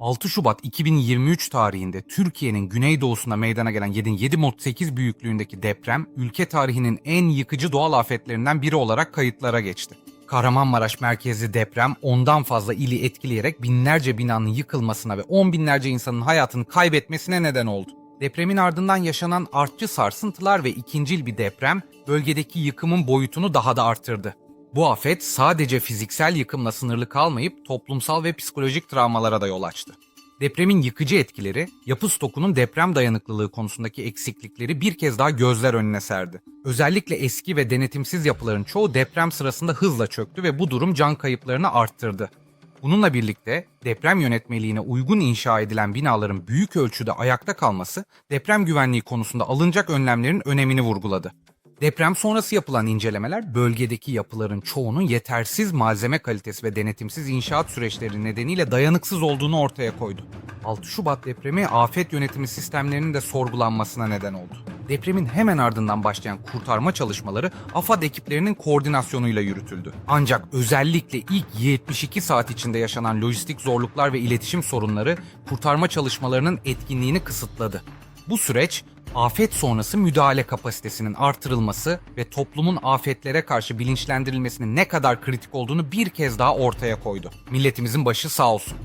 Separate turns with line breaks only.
6 Şubat 2023 tarihinde Türkiye'nin güneydoğusunda meydana gelen 7.8 büyüklüğündeki deprem, ülke tarihinin en yıkıcı doğal afetlerinden biri olarak kayıtlara geçti. Kahramanmaraş merkezli deprem ondan fazla ili etkileyerek binlerce binanın yıkılmasına ve on binlerce insanın hayatını kaybetmesine neden oldu. Depremin ardından yaşanan artçı sarsıntılar ve ikincil bir deprem bölgedeki yıkımın boyutunu daha da arttırdı. Bu afet sadece fiziksel yıkımla sınırlı kalmayıp toplumsal ve psikolojik travmalara da yol açtı. Depremin yıkıcı etkileri, yapı stokunun deprem dayanıklılığı konusundaki eksiklikleri bir kez daha gözler önüne serdi. Özellikle eski ve denetimsiz yapıların çoğu deprem sırasında hızla çöktü ve bu durum can kayıplarını arttırdı. Bununla birlikte deprem yönetmeliğine uygun inşa edilen binaların büyük ölçüde ayakta kalması deprem güvenliği konusunda alınacak önlemlerin önemini vurguladı. Deprem sonrası yapılan incelemeler bölgedeki yapıların çoğunun yetersiz malzeme kalitesi ve denetimsiz inşaat süreçleri nedeniyle dayanıksız olduğunu ortaya koydu. 6 Şubat depremi afet yönetimi sistemlerinin de sorgulanmasına neden oldu. Depremin hemen ardından başlayan kurtarma çalışmaları AFAD ekiplerinin koordinasyonuyla yürütüldü. Ancak özellikle ilk 72 saat içinde yaşanan lojistik zorluklar ve iletişim sorunları kurtarma çalışmalarının etkinliğini kısıtladı. Bu süreç afet sonrası müdahale kapasitesinin artırılması ve toplumun afetlere karşı bilinçlendirilmesinin ne kadar kritik olduğunu bir kez daha ortaya koydu. Milletimizin başı sağ olsun.